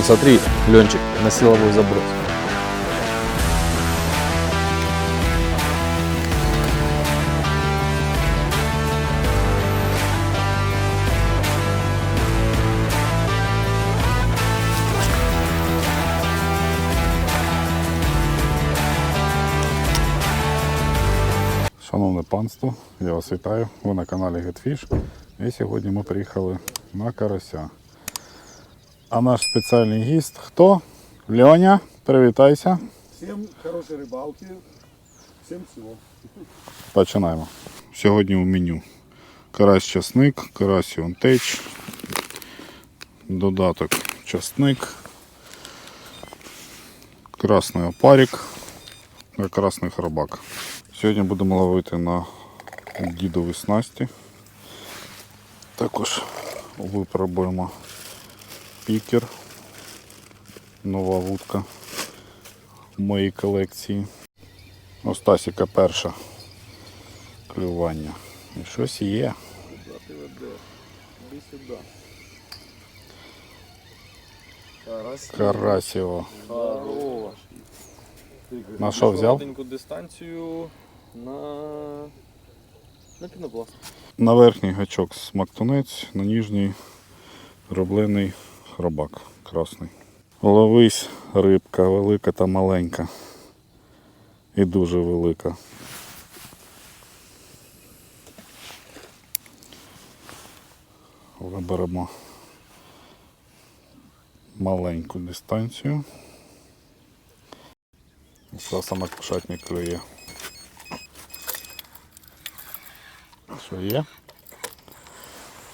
Вон, смотри, Ленчик, на силовой заброс. Шановне панство, я вас вітаю. Ви на каналі GetFish. І сьогодні ми приїхали на карася. А наш спеціальний гість хто? Льоня, привітайся. Всем хорошей рыбалки, всем всего. Починаємо. Сьогодні у меню карась часник, карась онтеч, додаток часник, красний опарик та красний хробак. Сьогодні будемо ловити на дідові снасті. Також випробуємо пікер, нова вудка в моїй колекції. У Стасіка перша клювання. І щось є. Карасіво. На що взяв? Дистанцію на, на пінопласт. На верхній гачок смактунець, на ніжній роблений хробак красний. Ловись рибка, велика та маленька. І дуже велика. Виберемо маленьку дистанцію. Все саме кошатник клює. Що є?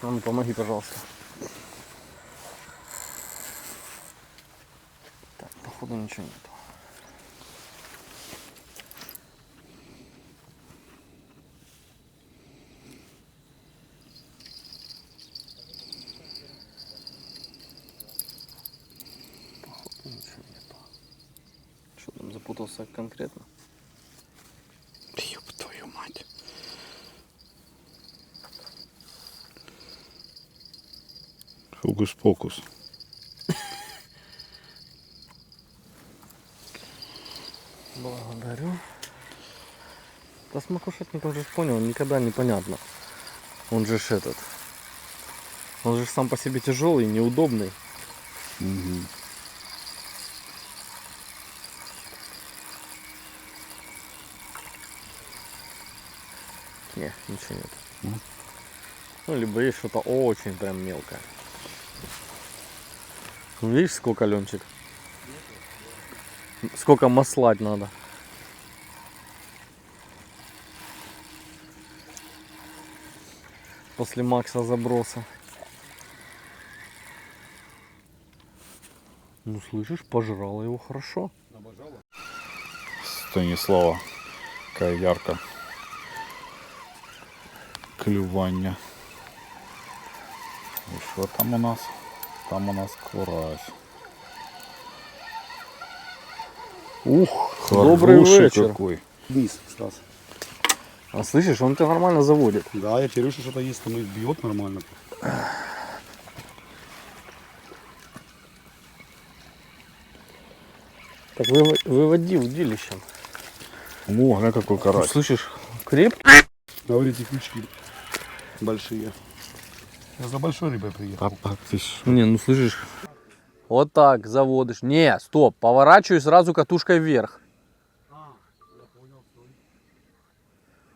А ну помоги, пожалуйста. Походу ничего нету. Походу ничего нету. Что там запутался конкретно? Ёб твою мать. Фокус-покус. Благодарю. Да с макушатником же понял, никогда непонятно. Он же ж этот. Он же сам по себе тяжелый, неудобный. Угу. Не, ничего нет. Мгм. Ну, либо есть что-то очень прям мелкое. Ну, Видишь, сколько Ленчик? Сколько маслать надо. После Макса заброса. Ну, слышишь, пожрала его хорошо. Станіслава. Така ярка. Клювання. І що там у нас? Там у нас курась. Ух, Добрий хороший вечір. какой. Вниз, Стас. А слышишь, он тебя нормально заводит. Да, я теперь что что-то есть, там и бьет нормально. Так выво- выводи удилищем. О, гля какой карась. Слышишь, креп? Говорите, крючки большие. Я за большой рыбой приехал. А, а ты ж- Не, ну слышишь. Вот так заводишь. Не, стоп, поворачивай сразу катушкой вверх.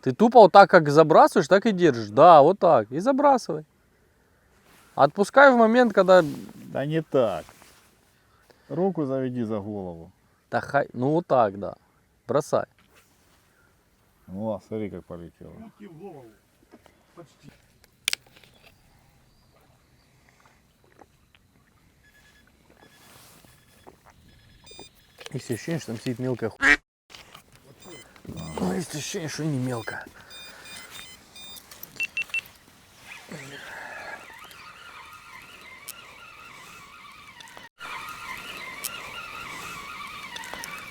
Ты тупо вот так как забрасываешь, так и держишь. Да, вот так. И забрасывай. Отпускай в момент, когда... Да не так. Руку заведи за голову. Да хай... Ну вот так, да. Бросай. О, смотри, как полетело. Руки в голову. Почти. Есть ощущение, что там сидит мелкая ху Ну, есть ощущение, что и не мелкая.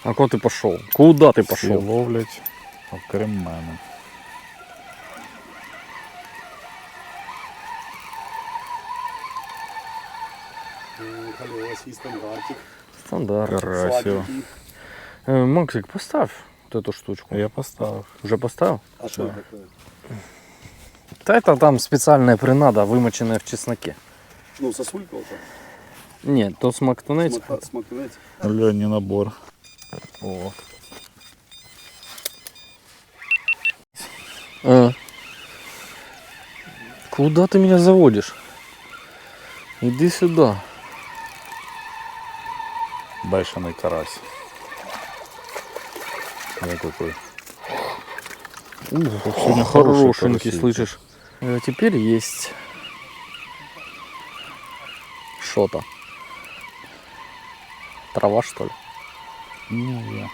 А куда ты пошел? Куда ты Всі пошел? ловлять, окрім мене. М, Колес. свій стандартик. Стандарт. Красиво. Сладенький. Э, Максик, поставь вот эту штучку. Я поставив. Уже поставил? А що це таке? Да это там специальная принада, вымоченная в чесноке. Ну, сосулька ота. Нет, то смактунець. Смак- Смакунець. Льоні набор. О, А. Куда ты меня заводишь? Иди сюда. бешений карась. Я какой. Ух, сегодня хорошенький, хороший слышишь? Э, Теперь есть что-то. Трава, что ли? Ну, я.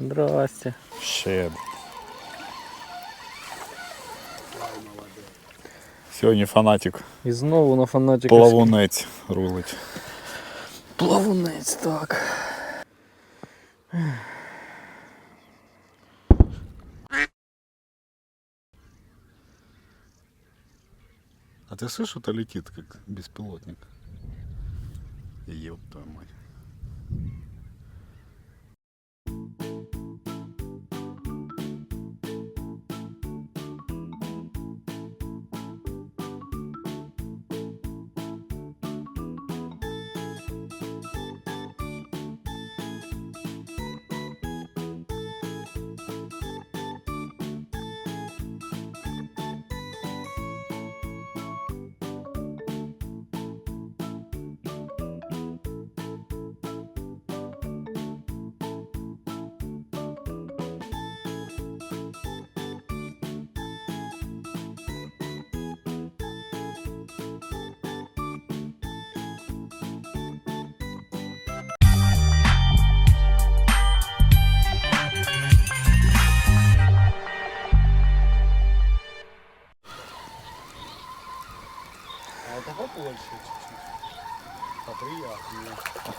Здрасте. Ще. Сьогодні фанатик І знову на фанатика. плавунець рулить. Плавунець, так. А ты слышишь, это летит как беспилотник? Ёб твою мать.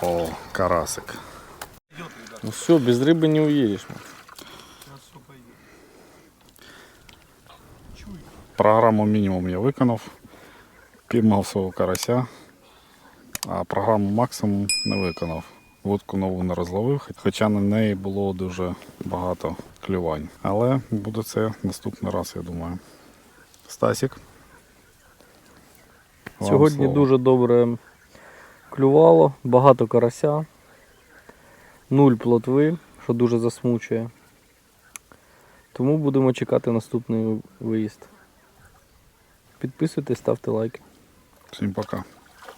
О, карасик. Ну все, без рыбы не уедешь. Все. Програму мінімум я виконав. Піймав свого карася, а програму максимум не виконав. Вудку нову не розловив, хоча на неї було дуже багато клювань. Але буде це наступний раз, я думаю. Стасік. Вам Сьогодні слово. дуже добре клювало, багато карася, нуль плотви, що дуже засмучує. Тому будемо чекати наступний виїзд. Підписуйтесь, ставте лайки. Всім пока.